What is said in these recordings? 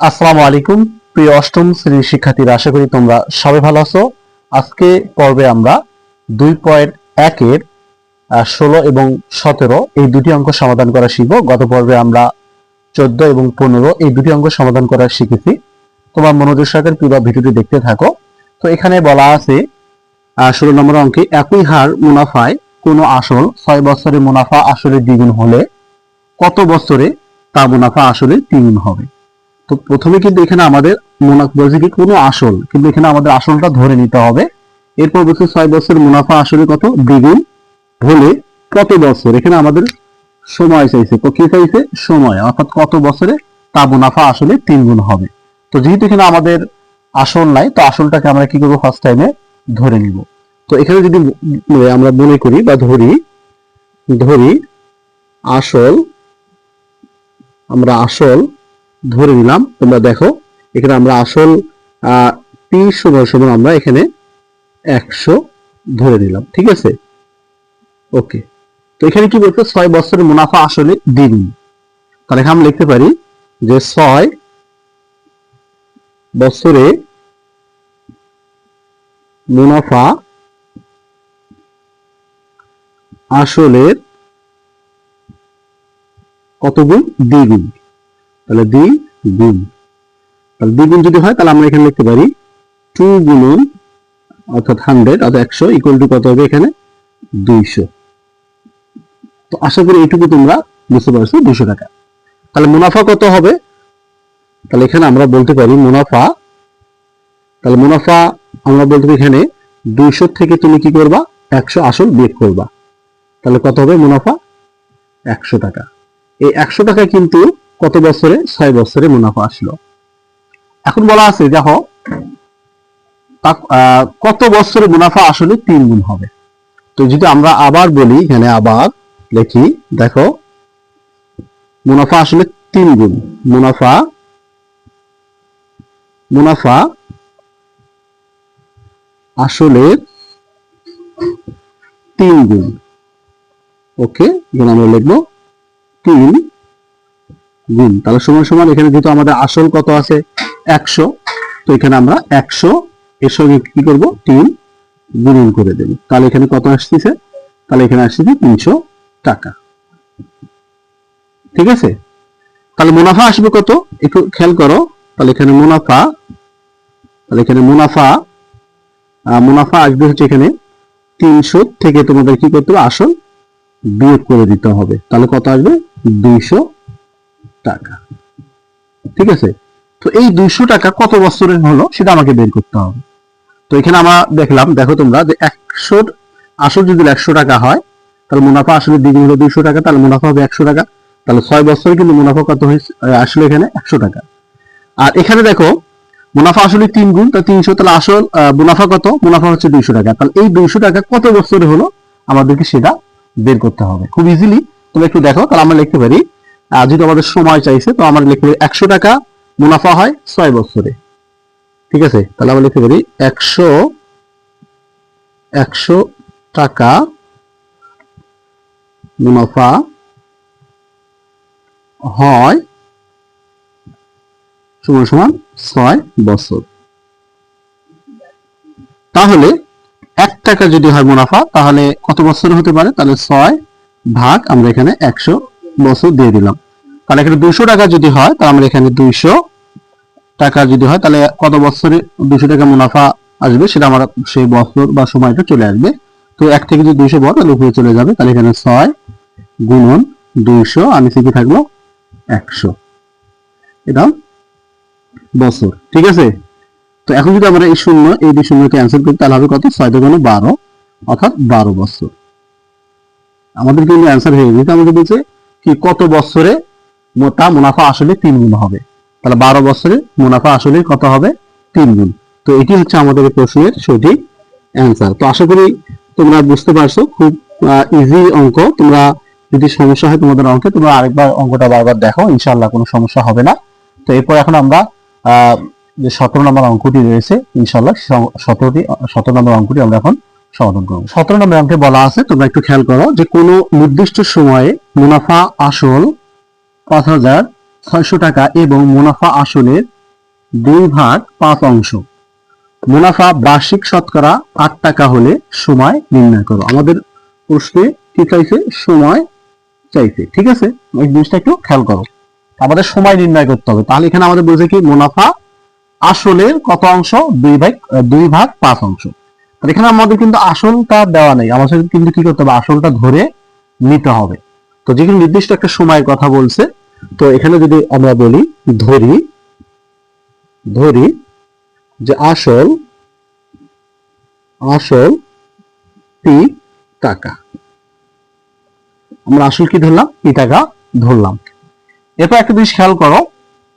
আসসালামু আলাইকুম, প্রিয় অষ্টম শ্রেণির শিক্ষার্থীরা, আশা করি তোমরা সবাই ভালো আছো। আজকে পর্বে আমরা দুই পয়েন্ট একের ষোলো এবং সতেরো এই দুটি অঙ্ক সমাধান করা শিখব। গত পর্বে আমরা চোদ্দ এবং পনেরো এই দুটি অঙ্ক সমাধান করা শিখেছি। তোমার মনোযোগ সহকারে পুরো ভিডিওটি দেখতে থাকো। তো এখানে বলা আছে ষোলো নম্বর অঙ্কে একই হার মুনাফায় কোনো আসল ছয় বছরে মুনাফা আসলে দ্বিগুণ হলে কত বছরে তা মুনাফা আসলে তিনগুণ হবে? তো প্রথমে কিন্তু এখানে আমাদের মুনাফা বলছে কি কোনো আসল, কিন্তু এখানে আমাদের আসলটা ধরে নিতে হবে। এরপর বলছে ছয় বছর মুনাফা আসলে কত? দ্বিগুণ হলে কত বছর? এখানে আমাদের সময় চাইছে। তো কি চাইছে? সময়, অর্থাৎ কত বছরে? তা মুনাফা আসলে তিন গুণ হবে। তো যেহেতু এখানে আমাদের আসল নাই, তো আসলটাকে আমরা কি করব? ফার্স্ট টাইমে ধরে নিব। তো এখানে যদি আমরা মনে করি বা ধরি ধরি আসল, আমরা আসল ধরে নিলাম, তোমরা দেখো, এখানে আমরা আসল পি সমান সমান আমরা এখানে একশো ধরে নিলাম, ঠিক আছে? ওকে, তো এখানে কি বলতে ছয় বছরের মুনাফা আসলে দ্বিগুণ তাহলে আমরা লিখতে পারি যে ছয় বছরে মুনাফা আসলের কত গুণ? দ্বিগুণ তাহলে দ্বিগুণ তাহলে দ্বিগুণ যদি হয়, তাহলে আমরা এখানে লিখতে পারি টু গুণন অর্থাৎ হান্ড্রেড অর্থাৎ একশো ইকুয়াল টু কত হবে এখানে? দুইশো। তো আশা করি এইটুকু তোমরা বুঝতে পারছ দুশো টাকা। তাহলে মুনাফা কত হবে? তাহলে এখানে আমরা বলতে পারি মুনাফা, তাহলে মুনাফা আমরা বলতে পারি এখানে দুইশো থেকে তুমি কি করবা? একশো আসল বিয়োগ করবা। তাহলে কত হবে মুনাফা? একশো টাকা। এই একশো টাকা কিন্তু কত বছরে? ছয় বছরে মুনাফা আসলো। এখন বলা আছে, দেখো কত বছরে মুনাফা আসলে তিন গুণ হবে। তো যদি আমরা আবার বলি, এখানে আবার লিখি, দেখো, মুনাফা আসলে তিন গুণ। মুনাফা মুনাফা আসলে তিন গুণ। ওকে, এখানে আমরা লিখব তিন গুণ। তাহলে সমান সমান এখানে যেহেতু আমাদের আসল কত আছে? একশো। তো এখানে আমরা একশো, এর সঙ্গে কি করব? তিন গুণন করে দেব। তাহলে এখানে কত আসতেছে? তাহলে এখানে আসতেছে তিনশো টাকা। ঠিক আছে? তাহলে মুনাফা আসবে কত? একটু খেয়াল করো। তাহলে এখানে মুনাফা, তাহলে এখানে মুনাফা মুনাফা আসবে হচ্ছে এখানে তিনশো থেকে তোমাদের কি করতে হবে? আসল বিয়োগ করে দিতে হবে। তাহলে কত আসবে? দুইশো টাকা। ঠিক আছে? তো এই দুইশো টাকা কত বছরের হলো সেটা আমাকে বের করতে হবে। তো এখানে আমরা দেখলাম, দেখো তোমরা, যে একশোর আসল যদি একশো টাকা হয়, তাহলে মুনাফা আসলে দ্বিগুণ হলো দুইশো টাকা, তাহলে মুনাফা হবে একশো টাকা। তাহলে ছয় বছরে কিন্তু মুনাফা কত হয়েছে? আসলে এখানে একশো টাকা। আর এখানে দেখো, মুনাফা আসলে তিন গুণ তা তিনশো, তাহলে আসল মুনাফা কত? মুনাফা হচ্ছে দুইশো টাকা। তাহলে এই দুইশো টাকা কত বছরে হলো? আমাদেরকে সেটা বের করতে হবে। খুব ইজিলি তুমি একটু দেখো, তাহলে আমরা লিখতে পারি যেহেতু আমাদের সময় চাইছে, তো আমরা পারি একশো টাকা মুনাফা হয় ছয় বছরে। ঠিক আছে? তাহলে আমরা লিখতে পারি একশো একশো টাকা মুনাফা হয় সমান সমান ছয় বছর। তাহলে এক টাকা যদি হয় মুনাফা, তাহলে কত বছর হতে পারে? তাহলে ছয় ভাগ আমরা এখানে একশো বছর দিয়ে দিলাম। তাহলে এখানে দুইশো টাকা যদি হয়, তাহলে আমরা এখানে দুইশো টাকা যদি হয়, তাহলে কত বছরে দুশো টাকা মুনাফা আসবে সেটা আমার সেই বছর বা সময়টা চলে আসবে। তো এক থেকে যদি দুইশো বড়, তাহলে উপরে চলে যাবে। তাহলে এখানে ছয় গুণন দুইশো আর নিচে কি থাকল একশো। এটা বছর, ঠিক আছে? তো এখন যদি আমরা এই শূন্য, এই দুই শূন্যকে অ্যান্সার করি, তাহলে হবে কত? ছয় দোকানো বারো, অর্থাৎ বারো বছর। আমাদের কিন্তু অ্যান্সার হয়ে গেছে। আমাদের বলছে কি কত বছরে তা মুনাফা আসলে তিন গুণ হবে? তাহলে বারো বছরে মুনাফা আসলে কত হবে? তিন গুণ। তো এটি হচ্ছে আমাদের প্রশ্নের সঠিক অ্যান্সার তো আশা করি তোমরা বুঝতে পারছ, খুব ইজি অঙ্ক। তোমরা যদি সমস্যা হয় তোমাদের অঙ্কে, তোমরা আরেকবার অঙ্কটা বারবার দেখো ইনশাল্লাহ কোনো সমস্যা হবে না। তো এরপর এখন আমরা যে সতেরো নম্বর অঙ্কটি রয়েছে ইনশাল্লাহ সতেরোটি, সতেরো নম্বর অঙ্কটি আমরা এখন সমাধান করব। সতেরো নম্বর অঙ্কে বলা আছে, তোমরা একটু খেয়াল করো যে কোনো নির্দিষ্ট সময়ে মুনাফা আসল পাঁচ হাজার ছয়শো টাকা এবং মুনাফা আসলের দুই ভাগ পাঁচ অংশ। মুনাফা বার্ষিক শতকরা আট টাকা হলে সময় নির্ণয় করো। আমাদের প্রশ্নে কি চাইছে? সময় চাইছে, ঠিক আছে? এই জিনিসটা একটু খেয়াল করো। আমাদের সময় নির্ণয় করতে হবে। তাহলে এখানে আমাদের বলছে কি, মুনাফা আসলের কত অংশ? দুই ভাগ দুই ভাগ পাঁচ অংশ। এখানে আমাদের কিন্তু আসলটা দেওয়া নেই। আমাদের কিন্তু কি করতে হবে? আসলটা ধরে নিতে হবে। তো যেখানে নির্দিষ্ট একটা সময়ের কথা বলছে, তো এখানে যদি আমরা বলি, ধরি ধরি যে আসল আসল পি টাকা। আমরা আসল কি ধরলাম? পি টাকা ধরলাম। এরপর একটা জিনিস খেয়াল করো,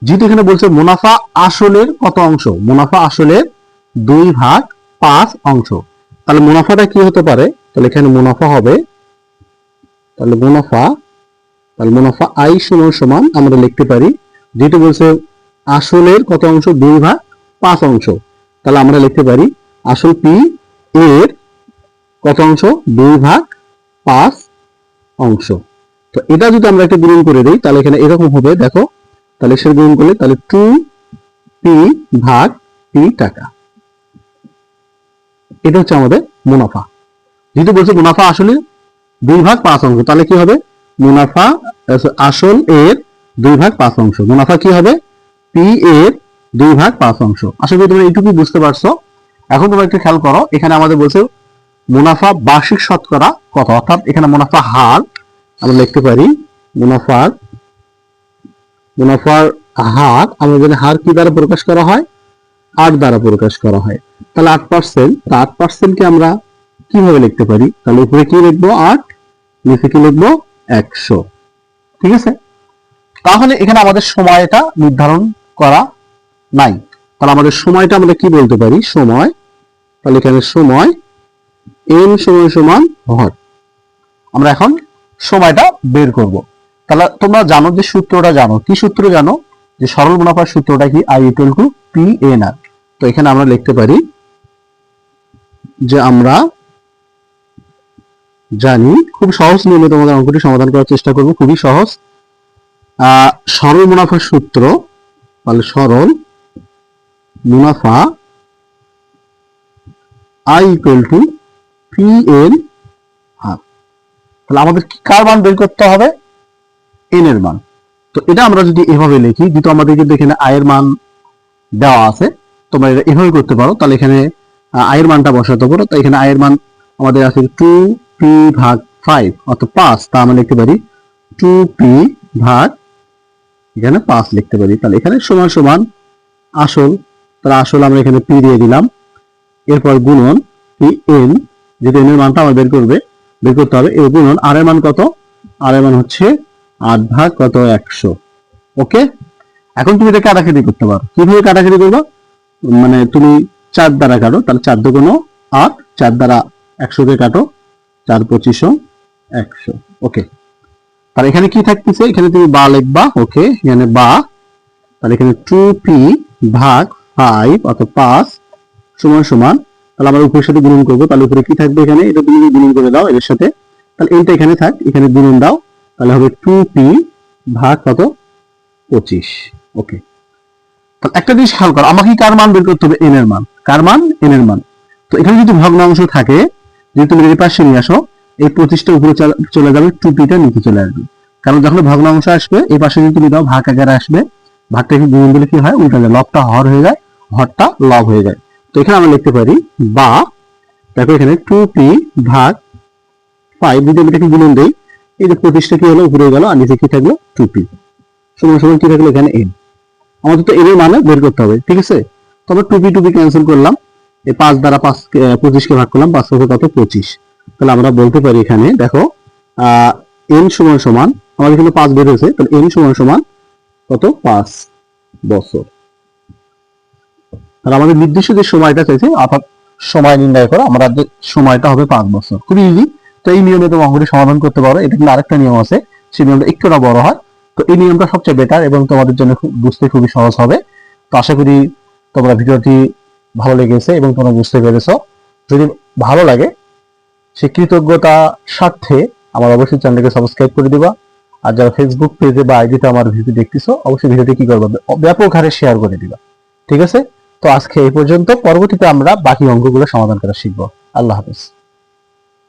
যেহেতু এখানে বলছে মুনাফা আসলের কত অংশ? মুনাফা আসলের দুই ভাগ পাঁচ অংশ। তাহলে মুনাফাটা কি হতে পারে? তাহলে এখানে মুনাফা হবে, তাহলে মুনাফা তাহলে মুনাফা আই সমান সমান আমরা লিখতে পারি। যেহেতু বলছে আসলের কত অংশ? দুই ভাগ পাঁচ অংশ। তাহলে আমরা লিখতে পারি আসল পি এর কত অংশ? দুই ভাগ পাঁচ অংশ। তো এটা যদি আমরা একটা গুণন করে দিই, তাহলে এখানে এরকম হবে, দেখো। তাহলে সে গুণন করলে তাহলে টু পি ভাগ পি টাকা। এটা হচ্ছে আমাদের মুনাফা। যেহেতু বলছে মুনাফা আসলে দুই ভাগ পাঁচ অংশ, তাহলে কি হবে? মুনাফা আসল এর দুই ভাগ পাঁচ অংশ। মুনাফা কি হবে? পি এর দুই ভাগ পাঁচ অংশ। আশা করি তোমরা এইটুকু বুঝতে পারছ। এখন তোমরা একটু খেয়াল করো, এখানে আমাদের বলছে মুনাফা বার্ষিক শতকরা কত? অর্থাৎ এখানে মুনাফা হার আমরা লিখতে পারি, মুনাফার মুনাফার হার জানি হার কি দ্বারা প্রকাশ করা হয়? আট দ্বারা প্রকাশ করা হয়। তাহলে আট পার্সেন্ট তা আট পার্সেন্টকে আমরা কীভাবে লিখতে পারি? তাহলে উপরে কি লিখব? আট, নিচে কি লিখব? একশো। ঠিক আছে? তাহলে এখানে আমাদের সময়টা নির্ধারণ করা নাই। তাহলে আমাদের সময়টা আমরা কি বলতে পারি? সময়। তাহলে এখানে সময় এন সমান সমান হর আমরা এখন সময়টা বের করব। তাহলে তোমরা জানো যে সূত্রটা জানো। কি সূত্র জানো? যে সরল মুনাফার সূত্রটা কি? I equal to P N R তো এখানে আমরা লিখতে পারি যে আমরা জানি, খুব সহজ নিয়মে তোমাদের অঙ্কটি সমাধান করার চেষ্টা করব, খুবই সহজ। সরল মুনাফার সূত্র, তাহলে সরল মুনাফা I equal to P N R তাহলে আমাদের কি, কার মান বের করতে হবে? এন এর মান। তো এটা আমরা যদি এভাবে লিখি যেহেতু আমাদের কিন্তু এখানে আয়ের মান দেওয়া আছে। তোমরা এটা এভাবে করতে পারো। তাহলে এখানে আয়ের মানটা বসাতে পারো। তো এখানে আয়ের মান আমাদের আছে টু পি ভাগ ফাইভ অর্থাৎ পাঁচ। তা আমরা লিখতে পারি টু পি ভাগ, এখানে পাঁচ লিখতে পারি। তাহলে এখানে সমান সমান আসল, তাহলে আসল আমরা এখানে পি দিয়ে দিলাম। এরপর গুণন পি এন যেটা এন এর মানটা আমার বের করবে, বের করতে হবে। এর গুণন আর এর মান কত? আর এর মান হচ্ছে আট ভাগ কত? একশো। ওকে? এখন তুমি এটা কাটাকাটি করতে পারো। কীভাবে কাটাকাটি করব? মানে তুমি চার দ্বারা কাটো, তাহলে চার দুগুণ আট, চার দ্বারা একশোকে কাটো, চার পঁচিশও একশো। ওকে। আর এখানে কি থাকতেছে? এখানে তুমি বা লিখবা, ওকে, এখানে বা। তাহলে এখানে টু পি ভাগ ফাইভ অর্থাৎ পাঁচ সমান সমান, তাহলে আমরা উপরের সাথে গুণন করব। তাহলে উপরে কি থাকবে এখানে? এটা তুমি গুণন করে দাও এর সাথে, তাহলে এইটা এখানে থাক, এখানে গুণন দাও, তাহলে হবে টু পি ভাগ কত? পঁচিশ। ওকে। তাহলে একটা জিনিস খেয়াল করো, আমাকে কার মান বের করতে হবে? এন এর মান। কার মান? এন এর মান। তো এখানে যদি ভগ্নাংশ থাকে, যদি তুমি এই পাশে নিয়ে আসো, এই পঁচিশটা উপরে চলে- যাবে টু পিটা নিচে চলে আসবে। কারণ যখন ভগ্নাংশ আসবে, এই পাশে যদি তুমি দাও, ভাগ আকারে আসবে ভাগটা কি গুণ দিলে কি হয়? উল্টা যায় লবটা হর হয়ে যায়, হরটা লব হয়ে যায়। তো এখানে আমরা লিখতে পারি, বা, দেখো এখানে টু পি ভাগ ফাইভ যদি আমি এটাকে গুণন দিই, এই যে পঁচিশটা কি হলো? উপরে গেল, আর নিচে কি থাকল? টু পি সমান সমান কি থাকল এখানে এন আমাদের তো এর মানে বের করতে হবে, ঠিক আছে? তবে টুপি টুপি ক্যান্সেল করলাম এই পাঁচ দ্বারা পাঁচ পঁচিশকে ভাগ করলাম, পাঁচ কত? পঁচিশ। তাহলে আমরা বলতে পারি এখানে, দেখো এন সমান সমান, আমাদের এখানে পাঁচ বের হয়েছে, তাহলে এন সমান সমান কত? পাঁচ বছর। তাহলে আমাদের নির্দিষ্ট যে সময়টা চাইছে, অর্থাৎ সময় নির্ণয় করো, আমরা যে সময়টা হবে পাঁচ বছর। খুবই ইজি তো এই নিয়মে তুমি অঙ্কটি সমাধান করতে পারো। এটা কিন্তু আরেকটা নিয়ম আছে, সেই নিয়মটা একটুটা বড় হয়। তো এই নিয়মটা সবচেয়ে বেটার এবং তোমাদের জন্য বুঝতে খুবই সহজ হবে। তো আশা করি তোমরা ভিডিওটি ভালো লেগেছে এবং তোমরা বুঝতে পেরেছ। যদি ভালো লাগে, সে কৃতজ্ঞতা স্বার্থে আমার অবশ্যই চ্যানেলকে সাবস্ক্রাইব করে দিবা। আর যারা ফেসবুক পেজে বা আইডিতে আমার ভিডিও দেখতেছো, অবশ্যই ভিডিওটি কি করবে? ব্যাপক হারে শেয়ার করে দিবা। ঠিক আছে? তো আজকে এই পর্যন্ত, পরবর্তীতে আমরা বাকি অঙ্কগুলো সমাধান করা শিখব। আল্লাহ হাফেজ।